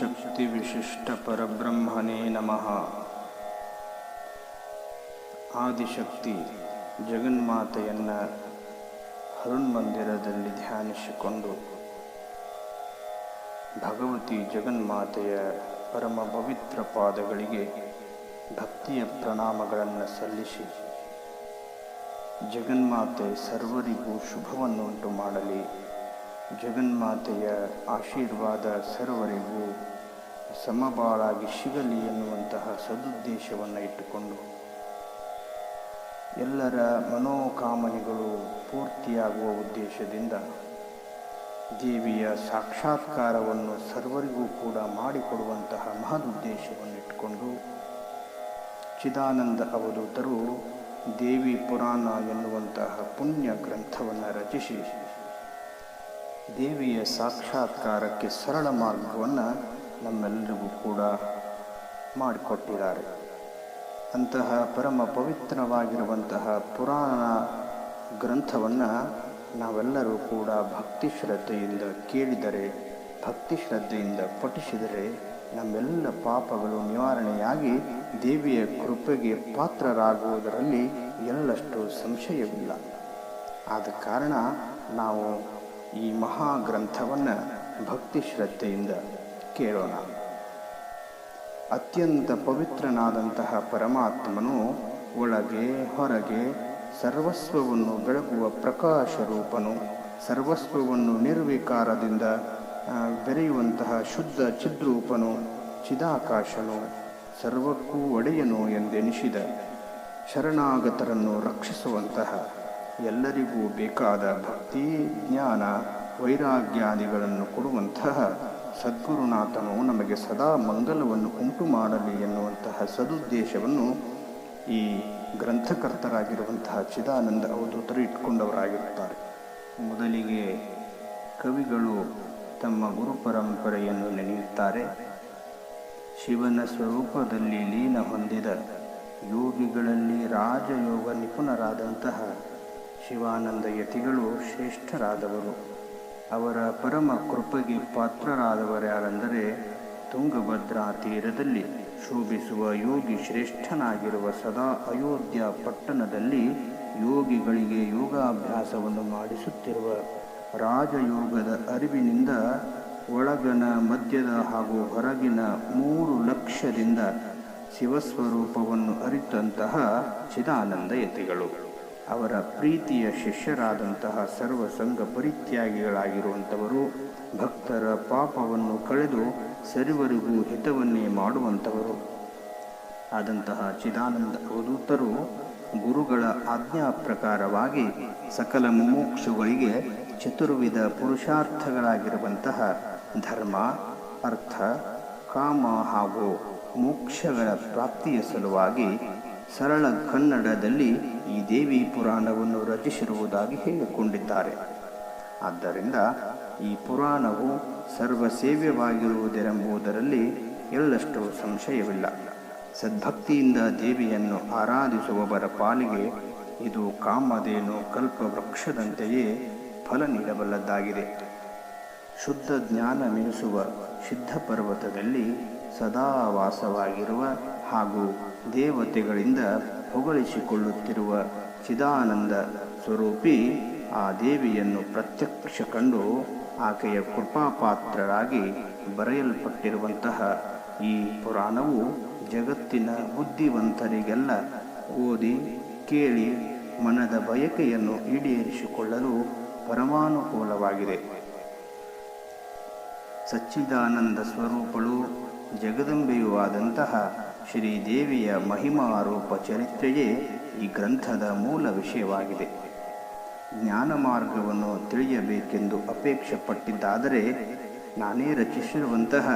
ಶಕ್ತಿ ವಿಶಿಷ್ಟ ಪರಬ್ರಹ್ಮನೇ ನಮಃ. ಆದಿಶಕ್ತಿ ಜಗನ್ಮಾತೆಯನ್ನು ಹರುಣ್ಮಂದಿರದಲ್ಲಿ ಧ್ಯಾನಿಸಿಕೊಂಡು ಭಗವತಿ ಜಗನ್ಮಾತೆಯ ಪರಮ ಪವಿತ್ರ ಪಾದಗಳಿಗೆ ಭಕ್ತಿಯ ಪ್ರಣಾಮಗಳನ್ನು ಸಲ್ಲಿಸಿ ಜಗನ್ಮಾತೆ ಸರ್ವರಿಗೂ ಶುಭವನ್ನುಂಟು ಮಾಡಲಿ. ಜಗನ್ಮಾತೆಯ ಆಶೀರ್ವಾದ ಸರ್ವರಿಗೂ ಸಮಬಾಳಾಗಿ ಸಿಗಲಿ ಎನ್ನುವಂತಹ ಸದುದ್ದೇಶವನ್ನು ಇಟ್ಟುಕೊಂಡು ಎಲ್ಲರ ಮನೋಕಾಮನೆಗಳು ಪೂರ್ತಿಯಾಗುವ ಉದ್ದೇಶದಿಂದ ದೇವಿಯ ಸಾಕ್ಷಾತ್ಕಾರವನ್ನು ಸರ್ವರಿಗೂ ಕೂಡ ಮಾಡಿಕೊಡುವಂತಹ ಮಹದುದ್ದೇಶವನ್ನು ಇಟ್ಟುಕೊಂಡು ಚಿದಾನಂದ ಅವಧೂತರು ದೇವಿ ಪುರಾಣ ಎನ್ನುವಂತಹ ಪುಣ್ಯ ಗ್ರಂಥವನ್ನು ರಚಿಸಿ ದೇವಿಯ ಸಾಕ್ಷಾತ್ಕಾರಕ್ಕೆ ಸರಳ ಮಾರ್ಗವನ್ನು ನಮ್ಮೆಲ್ಲರಿಗೂ ಕೂಡ ಮಾಡಿಕೊಟ್ಟಿದ್ದಾರೆ. ಅಂತಹ ಪರಮ ಪವಿತ್ರವಾಗಿರುವಂತಹ ಪುರಾಣ ಗ್ರಂಥವನ್ನು ನಾವೆಲ್ಲರೂ ಕೂಡ ಭಕ್ತಿ ಶ್ರದ್ಧೆಯಿಂದ ಕೇಳಿದರೆ, ಭಕ್ತಿ ಶ್ರದ್ಧೆಯಿಂದ ಪಠಿಸಿದರೆ ನಮ್ಮೆಲ್ಲ ಪಾಪಗಳು ನಿವಾರಣೆಯಾಗಿ ದೇವಿಯ ಕೃಪೆಗೆ ಪಾತ್ರರಾಗುವುದರಲ್ಲಿ ಎಲ್ಲಷ್ಟು ಸಂಶಯವಿಲ್ಲ. ಆದ ಕಾರಣ ನಾವು ಈ ಮಹಾಗ್ರಂಥವನ್ನು ಭಕ್ತಿ ಶ್ರದ್ಧೆಯಿಂದ ಕೇಳೋಣ. ಅತ್ಯಂತ ಪವಿತ್ರನಾದಂತಹ ಪರಮಾತ್ಮನು ಒಳಗೆ ಹೊರಗೆ ಸರ್ವಸ್ವವನ್ನು ಬೆಳಗುವ ಪ್ರಕಾಶ ರೂಪನು, ಸರ್ವಸ್ವವನ್ನು ನಿರ್ವಿಕಾರದಿಂದ ಬೆರೆಯುವಂತಹ ಶುದ್ಧ ಚಿದ್ರೂಪನು, ಚಿದಾಕಾಶನು, ಸರ್ವಕ್ಕೂ ಒಡೆಯನು ಎಂದೆನಿಸಿದ ಶರಣಾಗತರನ್ನು ರಕ್ಷಿಸುವಂತಹ ಎಲ್ಲರಿಗೂ ಬೇಕಾದ ಭಕ್ತಿ, ಜ್ಞಾನ, ವೈರಾಗ್ಯಾದಿಗಳನ್ನು ಕೊಡುವಂತಹ ಸದ್ಗುರುನಾಥನು ನಮಗೆ ಸದಾ ಮಂಗಲವನ್ನು ಉಂಟು ಮಾಡಲಿ ಎನ್ನುವಂತಹ ಸದುದ್ದೇಶವನ್ನು ಈ ಗ್ರಂಥಕರ್ತರಾಗಿರುವಂತಹ ಚಿದಾನಂದ ಅವಧೂತರು ಇಟ್ಕೊಂಡವರಾಗಿರುತ್ತಾರೆ. ಮೊದಲಿಗೆ ಕವಿಗಳು ತಮ್ಮ ಗುರು ಪರಂಪರೆಯನ್ನು ನೆನೆಯುತ್ತಾರೆ. ಶಿವನ ಸ್ವರೂಪದಲ್ಲಿ ಲೀನ ಹೊಂದಿದ ಯೋಗಿಗಳಲ್ಲಿ ರಾಜಯೋಗ ನಿಪುಣರಾದಂತಹ ಶಿವಾನಂದ ಯತಿಗಳು ಶ್ರೇಷ್ಠರಾದವರು. ಅವರ ಪರಮ ಕೃಪೆಗೆ ಪಾತ್ರರಾದವರ್ಯಾರೆಂದರೆ ತುಂಗಭದ್ರಾ ತೀರದಲ್ಲಿ ಶೋಭಿಸುವ ಯೋಗಿ ಶ್ರೇಷ್ಠನಾಗಿರುವ ಸದಾ ಅಯೋಧ್ಯ ಪಟ್ಟಣದಲ್ಲಿ ಯೋಗಿಗಳಿಗೆ ಯೋಗಾಭ್ಯಾಸವನ್ನು ಮಾಡಿಸುತ್ತಿರುವ ರಾಜಯೋಗದ ಅರಿವಿನಿಂದ ಒಳಗನ, ಮಧ್ಯದ ಹಾಗೂ ಹೊರಗಿನ ಮೂರು ಲಕ್ಷದಿಂದ ಶಿವಸ್ವರೂಪವನ್ನು ಅರಿತಂತಹ ಚಿದಾನಂದ ಯತಿಗಳು. ಅವರ ಪ್ರೀತಿಯ ಶಿಷ್ಯರಾದಂತಹ ಸರ್ವ ಸಂಘ ಪರಿತ್ಯಾಗಿಗಳಾಗಿರುವಂಥವರು ಭಕ್ತರ ಪಾಪವನ್ನು ಕಳೆದು ಸರಿವರಿಗೂ ಹಿತವನ್ನೇ ಮಾಡುವಂಥವರು. ಆದಂತಹ ಚಿದಾನಂದ ಅವಧೂತರು ಗುರುಗಳ ಆಜ್ಞಾ ಪ್ರಕಾರವಾಗಿ ಸಕಲ ಮುಮೋಕ್ಷುಗಳಿಗೆ ಚತುರ್ವಿಧ ಪುರುಷಾರ್ಥಗಳಾಗಿರುವಂತಹ ಧರ್ಮ, ಅರ್ಥ, ಕಾಮ ಹಾಗೂ ಮೋಕ್ಷಗಳ ಪ್ರಾಪ್ತಿಯ ಸಲುವಾಗಿ ಸರಳ ಕನ್ನಡದಲ್ಲಿ ಈ ದೇವಿ ಪುರಾಣವನ್ನು ರಚಿಸಿರುವುದಾಗಿ ಹೇಳಿಕೊಂಡಿದ್ದಾರೆ. ಆದ್ದರಿಂದ ಈ ಪುರಾಣವು ಸರ್ವಸೇವ್ಯವಾಗಿರುವುದೆಂಬುದರಲ್ಲಿ ಎಳ್ಳಷ್ಟು ಸಂಶಯವಿಲ್ಲ. ಸದ್ಭಕ್ತಿಯಿಂದ ದೇವಿಯನ್ನು ಆರಾಧಿಸುವವರ ಪಾಲಿಗೆ ಇದು ಕಾಮಧೇನು ಕಲ್ಪವೃಕ್ಷದಂತೆಯೇ ಫಲ ನೀಡಬಲ್ಲದ್ದಾಗಿದೆ. ಶುದ್ಧ ಜ್ಞಾನ ಮೆನಿಸುವ ಸಿದ್ಧ ಪರ್ವತದಲ್ಲಿ ಸದಾ ವಾಸವಾಗಿರುವ ಹಾಗೂ ದೇವತೆಗಳಿಂದ ಹೊಗಳಿಸಿಕೊಳ್ಳುತ್ತಿರುವ ಚಿದಾನಂದ ಸ್ವರೂಪಿ ಆ ದೇವಿಯನ್ನು ಪ್ರತ್ಯಕ್ಷ ಕಂಡು ಆಕೆಯ ಕೃಪಾಪಾತ್ರರಾಗಿ ಬರೆಯಲ್ಪಟ್ಟಿರುವಂತಹ ಈ ಪುರಾಣವು ಜಗತ್ತಿನ ಬುದ್ಧಿವಂತರಿಗೆಲ್ಲ ಓದಿ, ಕೇಳಿ, ಮನದ ಬಯಕೆಯನ್ನು ಈಡೇರಿಸಿಕೊಳ್ಳಲು ಪರಮಾನುಕೂಲವಾಗಿದೆ. ಸಚ್ಚಿದಾನಂದ ಸ್ವರೂಪಳು ಜಗದಂಬೆಯೂ ಆದಂತಹ ಶ್ರೀದೇವಿಯ ಮಹಿಮಾರೂಪ ಚರಿತ್ರೆಯೇ ಈ ಗ್ರಂಥದ ಮೂಲ ವಿಷಯವಾಗಿದೆ. ಜ್ಞಾನ ಮಾರ್ಗವನ್ನು ತಿಳಿಯಬೇಕೆಂದು ಅಪೇಕ್ಷೆ ಪಟ್ಟಿದ್ದಾದರೆ ನಾನೇ ರಚಿಸಿರುವಂತಹ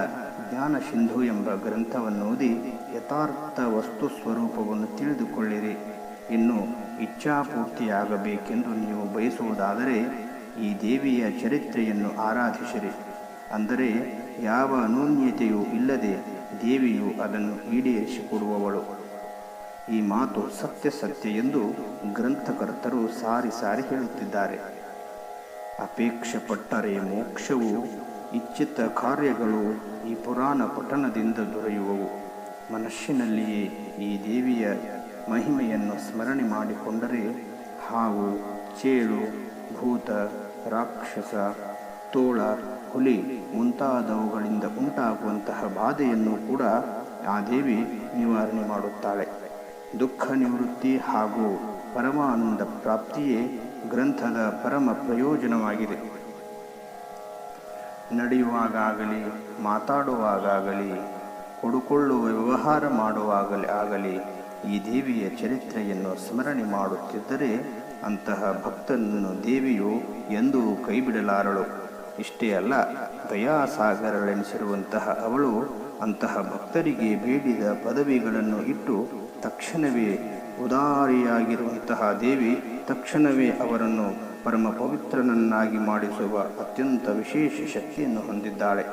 ಜ್ಞಾನ ಸಿಂಧು ಎಂಬ ಗ್ರಂಥವನ್ನು ಓದಿ ಯಥಾರ್ಥ ವಸ್ತು ಸ್ವರೂಪವನ್ನು ತಿಳಿದುಕೊಳ್ಳಿರಿ. ಇನ್ನು ಇಚ್ಛಾಪೂರ್ತಿಯಾಗಬೇಕೆಂದು ನೀವು ಬಯಸುವುದಾದರೆ ಈ ದೇವಿಯ ಚರಿತ್ರೆಯನ್ನು ಆರಾಧಿಸಿರಿ. ಅಂದರೆ ಯಾವ ಅನೂನ್ಯತೆಯೂ ಇಲ್ಲದೆ ದೇವಿಯು ಅದನ್ನು ಈಡೇರಿಸಿಕೊಡುವವಳು. ಈ ಮಾತು ಸತ್ಯ ಸತ್ಯ ಎಂದು ಗ್ರಂಥಕರ್ತರು ಸಾರಿ ಸಾರಿ ಹೇಳುತ್ತಿದ್ದಾರೆ. ಅಪೇಕ್ಷೆ ಪಟ್ಟರೆ ಮೋಕ್ಷವು, ಇಚ್ಛಿತ ಕಾರ್ಯಗಳು ಈ ಪುರಾಣ ಪಠಣದಿಂದ ದೊರೆಯುವವು. ಮನಸ್ಸಿನಲ್ಲಿಯೇ ಈ ದೇವಿಯ ಮಹಿಮೆಯನ್ನು ಸ್ಮರಣೆ ಮಾಡಿಕೊಂಡರೆ ಹಾವು, ಚೇಳು, ಭೂತ, ರಾಕ್ಷಸ ತೋಳ ಹುಲಿ ಮುಂತಾದವುಗಳಿಂದ ಉಂಟಾಗುವಂತಹ ಬಾಧೆಯನ್ನು ಕೂಡ ಆ ದೇವಿ ನಿವಾರಣೆ ಮಾಡುತ್ತಾಳೆ. ದುಃಖ ನಿವೃತ್ತಿ ಹಾಗೂ ಪರಮಾನಂದ ಪ್ರಾಪ್ತಿಯೇ ಗ್ರಂಥದ ಪರಮ ಪ್ರಯೋಜನವಾಗಿದೆ. ನಡೆಯುವಾಗಲಿ ಮಾತಾಡುವಾಗಲಿ ಕೊಡುಕೊಳ್ಳುವ ವ್ಯವಹಾರ ಮಾಡುವಾಗಲಿ ಆಗಲಿ ಈ ದೇವಿಯ ಚರಿತ್ರೆಯನ್ನು ಸ್ಮರಣೆ ಮಾಡುತ್ತಿದ್ದರೆ ಅಂತಹ ಭಕ್ತನನ್ನು ದೇವಿಯು ಎಂದೂ ಕೈಬಿಡಲಾರಳು. ಇಷ್ಟೇ ಅಲ್ಲ, ದಯಾಸಾಗರಳೆನಿಸಿರುವಂತಹ ಅವಳು ಅಂತಹ ಭಕ್ತರಿಗೆ ಬೇಡಿದ ಪದವಿಗಳನ್ನು ಇಟ್ಟು ತಕ್ಷಣವೇ ಉದಾರಿಯಾಗಿರುವಂತಹ ದೇವಿ ತಕ್ಷಣವೇ ಅವರನ್ನು ಪರಮ ಪವಿತ್ರನನ್ನಾಗಿ ಮಾಡಿಸುವ ಅತ್ಯಂತ ವಿಶೇಷ ಶಕ್ತಿಯನ್ನು ಹೊಂದಿದ್ದಾಳೆ.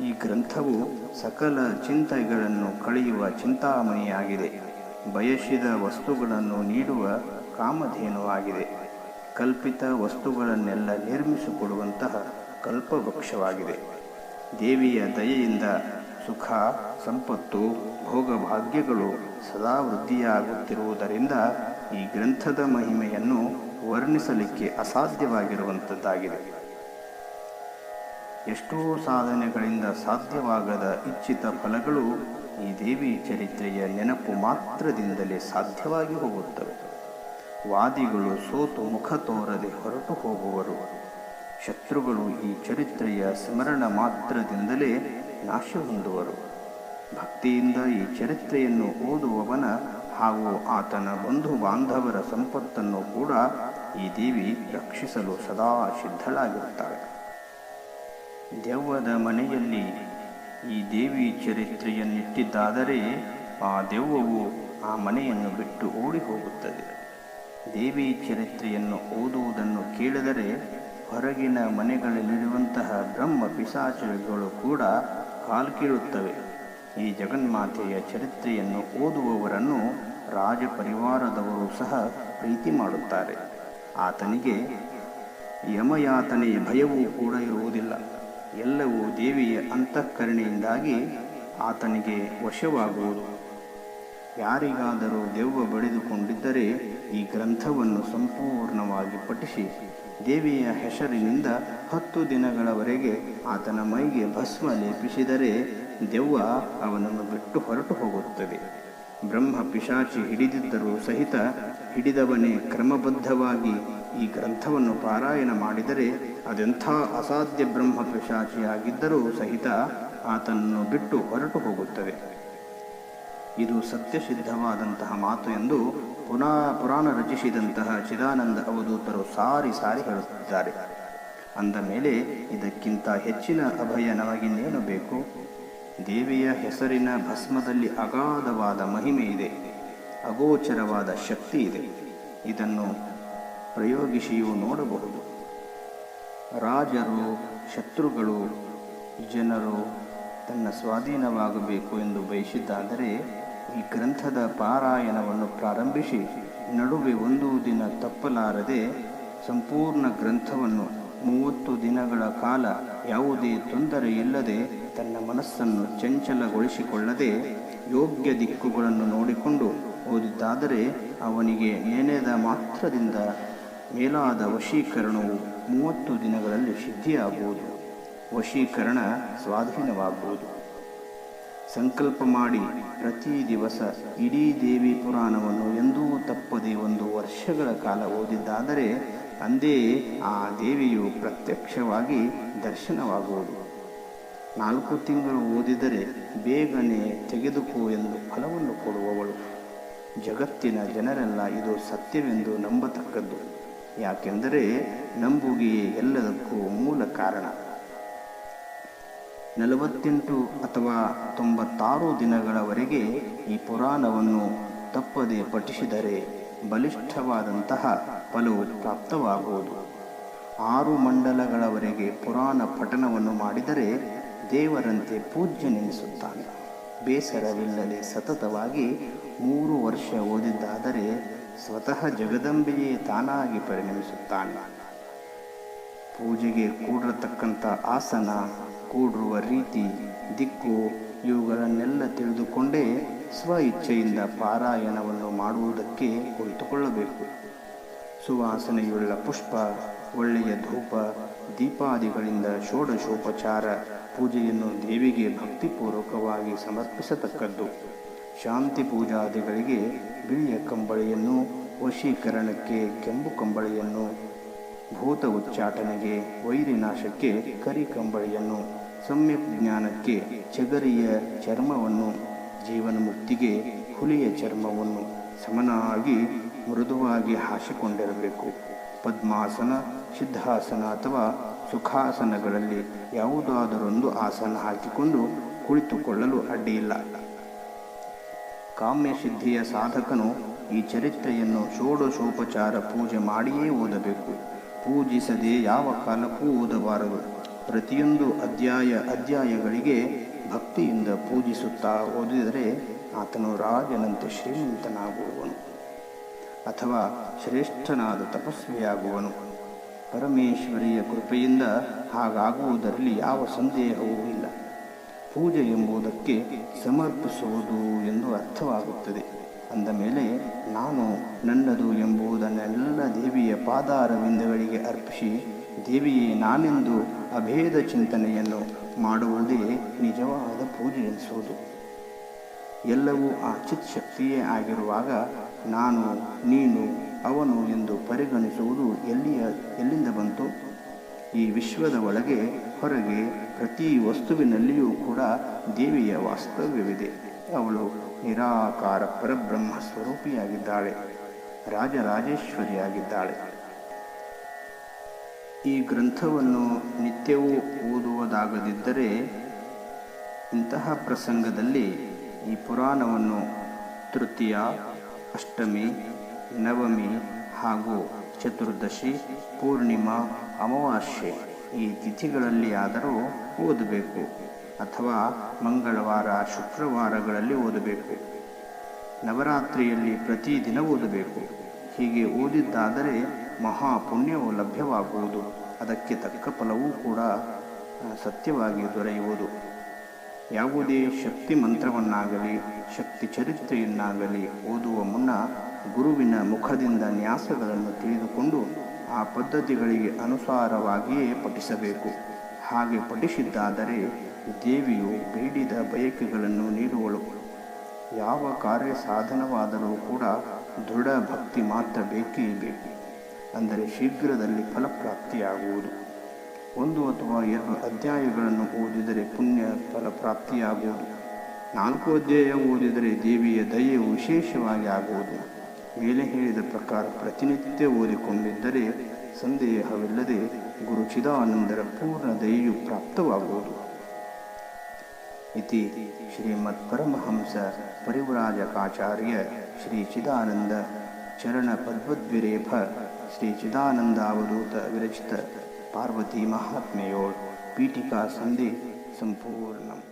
ಈ ಗ್ರಂಥವು ಸಕಲ ಚಿಂತೆಗಳನ್ನು ಕಳೆಯುವ ಚಿಂತಾಮಣಿಯಾಗಿದೆ. ಬಯಸಿದ ವಸ್ತುಗಳನ್ನು ನೀಡುವ ಕಾಮಧೇನುವಾಗಿದೆ. ಕಲ್ಪಿತ ವಸ್ತುಗಳನ್ನೆಲ್ಲ ನಿರ್ಮಿಸಿಕೊಡುವಂತಹ ಕಲ್ಪವೃಕ್ಷವಾಗಿದೆ. ದೇವಿಯ ದಯೆಯಿಂದ ಸುಖ, ಸಂಪತ್ತು, ಭೋಗಭಾಗ್ಯಗಳು ಸದಾ ವೃದ್ಧಿಯಾಗುತ್ತಿರುವುದರಿಂದ ಈ ಗ್ರಂಥದ ಮಹಿಮೆಯನ್ನು ವರ್ಣಿಸಲಿಕ್ಕೆ ಅಸಾಧ್ಯವಾಗಿರುವಂಥದ್ದಾಗಿದೆ. ಎಷ್ಟೋ ಸಾಧನೆಗಳಿಂದ ಸಾಧ್ಯವಾಗದ ಇಚ್ಛಿತ ಫಲಗಳು ಈ ದೇವಿ ಚರಿತ್ರೆಯ ನೆನಪು ಮಾತ್ರದಿಂದಲೇ ಸಾಧ್ಯವಾಗಿ ಹೋಗುತ್ತವೆ. ವಾದಿಗಳು ಸೋತು ಮುಖ ತೋರದೆ ಹೊರಟು ಹೋಗುವರು. ಶತ್ರುಗಳು ಈ ಚರಿತ್ರೆಯ ಸ್ಮರಣ ಮಾತ್ರದಿಂದಲೇ ನಾಶ ಹೊಂದುವರು. ಭಕ್ತಿಯಿಂದ ಈ ಚರಿತ್ರೆಯನ್ನು ಓದುವವನ ಹಾಗೂ ಆತನ ಬಂಧು ಬಾಂಧವರ ಸಂಪತ್ತನ್ನು ಕೂಡ ಈ ದೇವಿ ರಕ್ಷಿಸಲು ಸದಾ ಸಿದ್ಧಳಾಗಿರುತ್ತಾಳೆ. ದೆವ್ವದ ಮನೆಯಲ್ಲಿ ಈ ದೇವಿ ಚರಿತ್ರೆಯನ್ನಿಟ್ಟಿದ್ದಾದರೆ ಆ ದೆವ್ವವು ಆ ಮನೆಯನ್ನು ಬಿಟ್ಟು ಓಡಿ ಹೋಗುತ್ತದೆ. ದೇವಿ ಚರಿತ್ರೆಯನ್ನು ಓದುವುದನ್ನು ಕೇಳಿದರೆ ಹೊರಗಿನ ಮನೆಗಳಲ್ಲಿರುವಂತಹ ಬ್ರಹ್ಮ ಪಿಸಾಚಗಳು ಕೂಡ ಕಾಲ್ಕೀಳುತ್ತವೆ. ಈ ಜಗನ್ಮಾತೆಯ ಚರಿತ್ರೆಯನ್ನು ಓದುವವರನ್ನು ರಾಜಪರಿವಾರದವರು ಸಹ ಪ್ರೀತಿ ಮಾಡುತ್ತಾರೆ. ಆತನಿಗೆ ಯಮಯಾತನೆಯ ಭಯವೂ ಕೂಡ ಇರುವುದಿಲ್ಲ. ಎಲ್ಲವೂ ದೇವಿಯ ಅಂತಃಕರಣೆಯಿಂದಾಗಿ ಆತನಿಗೆ ವಶವಾಗುವುದು. ಯಾರಿಗಾದರೂ ದೆವ್ವ ಬಡಿದುಕೊಂಡಿದ್ದರೆ ಈ ಗ್ರಂಥವನ್ನು ಸಂಪೂರ್ಣವಾಗಿ ಪಠಿಸಿ. ದೇವಿಯ ಹೆಸರಿನಿಂದ ಹತ್ತು ದಿನಗಳವರೆಗೆ ಆತನ ಮೈಗೆ ಭಸ್ಮ ಲೇಪಿಸಿದರೆ ದೆವ್ವ ಅವನನ್ನು ಬಿಟ್ಟು ಹೊರಟು ಹೋಗುತ್ತದೆ. ಬ್ರಹ್ಮ ಪಿಶಾಚಿ ಹಿಡಿದಿದ್ದರೂ ಸಹಿತ ಹಿಡಿದವನೇ ಕ್ರಮಬದ್ಧವಾಗಿ ಈ ಗ್ರಂಥವನ್ನು ಪಾರಾಯಣ ಮಾಡಿದರೆ ಅದೆಂಥ ಅಸಾಧ್ಯ ಬ್ರಹ್ಮ ಪಿಶಾಚಿಯಾಗಿದ್ದರೂ ಸಹಿತ ಆತನನ್ನು ಬಿಟ್ಟು ಹೊರಟು ಹೋಗುತ್ತದೆ. ಇದು ಸತ್ಯಸಿದ್ಧವಾದಂತಹ ಮಾತು ಎಂದು ಪುನಃ ಪುರಾಣ ರಚಿಸಿದಂತಹ ಚಿದಾನಂದ ಅವಧೂತರು ಸಾರಿ ಸಾರಿ ಹೇಳುತ್ತಿದ್ದಾರೆ. ಅಂದ ಮೇಲೆ ಇದಕ್ಕಿಂತ ಹೆಚ್ಚಿನ ಅಭಯ ನಮಗಿನ್ನೇನು ಬೇಕು? ದೇವಿಯ ಹೆಸರಿನ ಭಸ್ಮದಲ್ಲಿ ಅಗಾಧವಾದ ಮಹಿಮೆ ಇದೆ, ಅಗೋಚರವಾದ ಶಕ್ತಿ ಇದೆ. ಇದನ್ನು ಪ್ರಯೋಗಿಸಿಯೂ ನೋಡಬಹುದು. ರಾಜರು, ಶತ್ರುಗಳು, ಜನರು ತನ್ನ ಸ್ವಾಧೀನವಾಗಬೇಕು ಎಂದು ಬಯಸಿದ್ದಾದರೆ ಈ ಗ್ರಂಥದ ಪಾರಾಯಣವನ್ನು ಪ್ರಾರಂಭಿಸಿ ನಡುವೆ ಒಂದು ದಿನ ತಪ್ಪಲಾರದೆ ಸಂಪೂರ್ಣ ಗ್ರಂಥವನ್ನು ಮೂವತ್ತು ದಿನಗಳ ಕಾಲ ಯಾವುದೇ ತೊಂದರೆ ಇಲ್ಲದೆ ತನ್ನ ಮನಸ್ಸನ್ನು ಚಂಚಲಗೊಳಿಸಿಕೊಳ್ಳದೆ ಯೋಗ್ಯ ದಿಕ್ಕುಗಳನ್ನು ನೋಡಿಕೊಂಡು ಓದಿದ್ದಾದರೆ ಅವನಿಗೆ ನೆನೆದ ಮಾತ್ರದಿಂದ ಮೇಲಾದ ವಶೀಕರಣವು ಮೂವತ್ತು ದಿನಗಳಲ್ಲಿ ಸಿದ್ಧಿಯಾಗುವುದು. ವಶೀಕರಣ ಸ್ವಾಧೀನವಾಗುವುದು. ಸಂಕಲ್ಪ ಮಾಡಿ ಪ್ರತಿ ದಿವಸ ಇಡೀ ದೇವಿ ಪುರಾಣವನ್ನು ಎಂದೂ ತಪ್ಪದೆ ಒಂದು ವರ್ಷಗಳ ಕಾಲ ಓದಿದ್ದಾದರೆ ಅಂದೇ ಆ ದೇವಿಯು ಪ್ರತ್ಯಕ್ಷವಾಗಿ ದರ್ಶನವಾಗುವುದು. ನಾಲ್ಕು ತಿಂಗಳು ಓದಿದರೆ ಬೇಗನೆ ತೆಗೆದುಕೋ ಎಂದು ಫಲವನ್ನು ಕೊಡುವವಳು. ಜಗತ್ತಿನ ಜನರೆಲ್ಲ ಇದು ಸತ್ಯವೆಂದು ನಂಬತಕ್ಕದ್ದು. ಯಾಕೆಂದರೆ ನಂಬುಗೆಯೇ ಎಲ್ಲದಕ್ಕೂ ಮೂಲ ಕಾರಣ. ನಲವತ್ತೆಂಟು ಅಥವಾ ತೊಂಬತ್ತಾರು ದಿನಗಳವರೆಗೆ ಈ ಪುರಾಣವನ್ನು ತಪ್ಪದೆ ಪಠಿಸಿದರೆ ಬಲಿಷ್ಠವಾದಂತಹ ಫಲವು ಪ್ರಾಪ್ತವಾಗುವುದು. ಆರು ಮಂಡಲಗಳವರೆಗೆ ಪುರಾಣ ಪಠಣವನ್ನು ಮಾಡಿದರೆ ದೇವರಂತೆ ಪೂಜ್ಯನೆನಿಸುತ್ತಾನೆ. ಬೇಸರವಿಲ್ಲದೆ ಸತತವಾಗಿ ಮೂರು ವರ್ಷ ಓದಿದ್ದಾದರೆ ಸ್ವತಃ ಜಗದಂಬೆಯೇ ತಾನಾಗಿ ಪರಿಣಮಿಸುತ್ತಾನೆ. ಪೂಜೆಗೆ ಕೂಡಿರತಕ್ಕಂಥ ಆಸನ ಕೂಡಿರುವ ರೀತಿ, ದಿಕ್ಕು ಇವುಗಳನ್ನೆಲ್ಲ ತಿಳಿದುಕೊಂಡೇ ಸ್ವ ಇಚ್ಛೆಯಿಂದ ಪಾರಾಯಣವನ್ನು ಮಾಡುವುದಕ್ಕೆ ಕುಳಿತುಕೊಳ್ಳಬೇಕು. ಸುವಾಸನೆಯುಳ್ಳ ಪುಷ್ಪ, ಒಳ್ಳೆಯ ಧೂಪ, ದೀಪಾದಿಗಳಿಂದ ಷೋಡಶೋಪಚಾರ, ಪೂಜೆಯನ್ನು ದೇವಿಗೆ ಭಕ್ತಿಪೂರ್ವಕವಾಗಿ ಸಮರ್ಪಿಸತಕ್ಕದ್ದು. ಶಾಂತಿ ಪೂಜಾದಿಗಳಿಗೆ ಬಿಳಿಯ ಕಂಬಳಿಯನ್ನು, ವಶೀಕರಣಕ್ಕೆ ಕೆಂಪು ಕಂಬಳಿಯನ್ನು, ಭೂತ ಉಚ್ಚಾಟನೆಗೆ ವೈರಿನಾಶಕ್ಕೆ ಕರಿ ಕಂಬಳಿಯನ್ನು ಸಮ್ಯಕ್ ಜ್ಞಾನಕ್ಕೆ ಚಗರಿಯ ಚರ್ಮವನ್ನು ಜೀವನ ಮುಕ್ತಿಗೆ ಹುಲಿಯ ಚರ್ಮವನ್ನು ಸಮನಾಗಿ ಮೃದುವಾಗಿ ಹಾಸಿಕೊಂಡಿರಬೇಕು. ಪದ್ಮಾಸನ, ಸಿದ್ಧಾಸನ ಅಥವಾ ಸುಖಾಸನಗಳಲ್ಲಿ ಯಾವುದಾದರೊಂದು ಆಸನ ಹಾಕಿಕೊಂಡು ಕುಳಿತುಕೊಳ್ಳಲು ಅಡ್ಡಿಯಿಲ್ಲ. ಕಾಮ್ಯ ಸಿದ್ಧಿಯ ಸಾಧಕನು ಈ ಚರಿತ್ರೆಯನ್ನು ಷೋಡಶೋಪಚಾರ ಪೂಜೆ ಮಾಡಿಯೇ ಓದಬೇಕು. ಪೂಜಿಸದೆ ಯಾವ ಕಾಲಕ್ಕೂ ಓದಬಾರದು. ಪ್ರತಿಯೊಂದು ಅಧ್ಯಾಯ ಅಧ್ಯಾಯಗಳಿಗೆ ಭಕ್ತಿಯಿಂದ ಪೂಜಿಸುತ್ತಾ ಓದಿದರೆ ಆತನು ರಾಜನಂತೆ ಶ್ರೀಮಂತನಾಗುವನು ಅಥವಾ ಶ್ರೇಷ್ಠನಾದ ತಪಸ್ವಿಯಾಗುವನು. ಪರಮೇಶ್ವರಿಯ ಕೃಪೆಯಿಂದ ಹಾಗಾಗುವುದರಲ್ಲಿ ಯಾವ ಸಂದೇಹವೂ ಇಲ್ಲ. ಪೂಜೆ ಎಂಬುದಕ್ಕೆ ಸಮರ್ಪಿಸುವುದು ಎಂದು ಅರ್ಥವಾಗುತ್ತದೆ. ಅಂದ ಮೇಲೆ ನಾನು ನನ್ನದು ಎಂಬುದನ್ನೆಲ್ಲ ದೇವಿಯ ಪಾದಾರವಿಂದಗಳಿಗೆ ಅರ್ಪಿಸಿ, ದೇವಿಯೇ ನಾನೆಂದು ಅಭೇದ ಚಿಂತನೆಯನ್ನು ಮಾಡುವುದೇ ನಿಜವಾದ ಪೂಜೆ ಎನಿಸುವುದು. ಎಲ್ಲವೂ ಆ ಚಿತ್ ಶಕ್ತಿಯೇ ಆಗಿರುವಾಗ ನಾನು, ನೀನು, ಅವನು ಎಂದು ಪರಿಗಣಿಸುವುದು ಎಲ್ಲಿಯ, ಎಲ್ಲಿಂದ ಬಂತು? ಈ ವಿಶ್ವದ ಒಳಗೆ, ಹೊರಗೆ ಪ್ರತಿ ವಸ್ತುವಿನಲ್ಲಿಯೂ ಕೂಡ ದೇವಿಯ ವಾಸ್ತವ್ಯವಿದೆ. ಅವಳು ನಿರಾಕಾರ ಪರಬ್ರಹ್ಮ ಸ್ವರೂಪಿಯಾಗಿದ್ದಾಳೆ, ರಾಜರಾಜೇಶ್ವರಿಯಾಗಿದ್ದಾಳೆ. ಈ ಗ್ರಂಥವನ್ನು ನಿತ್ಯವೂ ಓದುವುದಾಗದಿದ್ದರೆ ಇಂತಹ ಪ್ರಸಂಗದಲ್ಲಿ ಈ ಪುರಾಣವನ್ನು ತೃತೀಯ, ಅಷ್ಟಮಿ, ನವಮಿ ಹಾಗೂ ಚತುರ್ದಶಿ, ಪೂರ್ಣಿಮಾ, ಅಮಾವಾಸ್ಯೆ ಈ ತಿಥಿಗಳಲ್ಲಿ ಆದರೂ ಓದಬೇಕು. ಅಥವಾ ಮಂಗಳವಾರ, ಶುಕ್ರವಾರಗಳಲ್ಲಿ ಓದಬೇಕು. ನವರಾತ್ರಿಯಲ್ಲಿ ಪ್ರತಿದಿನ ಓದಬೇಕು. ಹೀಗೆ ಓದಿದ್ದಾದರೆ ಮಹಾಪುಣ್ಯವು ಲಭ್ಯವಾಗುವುದು. ಅದಕ್ಕೆ ತಕ್ಕ ಫಲವೂ ಕೂಡ ಸತ್ಯವಾಗಿ ದೊರೆಯುವುದು. ಯಾವುದೇ ಶಕ್ತಿ ಮಂತ್ರವನ್ನಾಗಲಿ, ಶಕ್ತಿ ಚರಿತ್ರೆಯನ್ನಾಗಲಿ ಓದುವ ಮುನ್ನ ಗುರುವಿನ ಮುಖದಿಂದ ನ್ಯಾಸಗಳನ್ನು ತಿಳಿದುಕೊಂಡು ಆ ಪದ್ಧತಿಗಳಿಗೆ ಅನುಸಾರವಾಗಿಯೇ ಪಠಿಸಬೇಕು. ಹಾಗೆ ಪಠಿಸಿದ್ದಾದರೆ ದೇವಿಯು ಬೇಡಿದ ಬಯಕೆಗಳನ್ನು ನೀಡುವಳು. ಯಾವ ಕಾರ್ಯ ಸಾಧನವಾದರೂ ಕೂಡ ದೃಢ ಭಕ್ತಿ ಮಾತ್ರ ಬೇಕೇ ಬೇಕು. ಅಂದರೆ ಶೀಘ್ರದಲ್ಲಿ ಫಲಪ್ರಾಪ್ತಿಯಾಗುವುದು. ಒಂದು ಅಥವಾ ಎರಡು ಅಧ್ಯಾಯಗಳನ್ನು ಓದಿದರೆ ಪುಣ್ಯ ಫಲಪ್ರಾಪ್ತಿಯಾಗುವುದು. ನಾಲ್ಕು ಅಧ್ಯಾಯ ಓದಿದರೆ ದೇವಿಯ ದಯೆಯು ವಿಶೇಷವಾಗಿ ಆಗುವುದು. ಮೇಲೆ ಹೇಳಿದ ಪ್ರಕಾರ ಪ್ರತಿನಿತ್ಯ ಓದಿಕೊಂಡಿದ್ದರೆ ಸಂದೇಹವಿಲ್ಲದೆ ಗುರು ಚಿದಾನಂದರ ಪೂರ್ಣ ದಯೆಯು ಪ್ರಾಪ್ತವಾಗುವುದು. इति श्रीमत्परमहंस परिव्राजकाचार्य श्रीचिदानन्द चरणपद्वद्विरेफ श्रीचिदानन्दावधूत विरचित पार्वतीमाहात्म्योर् पीठिका सन्धि सम्पूर्णम्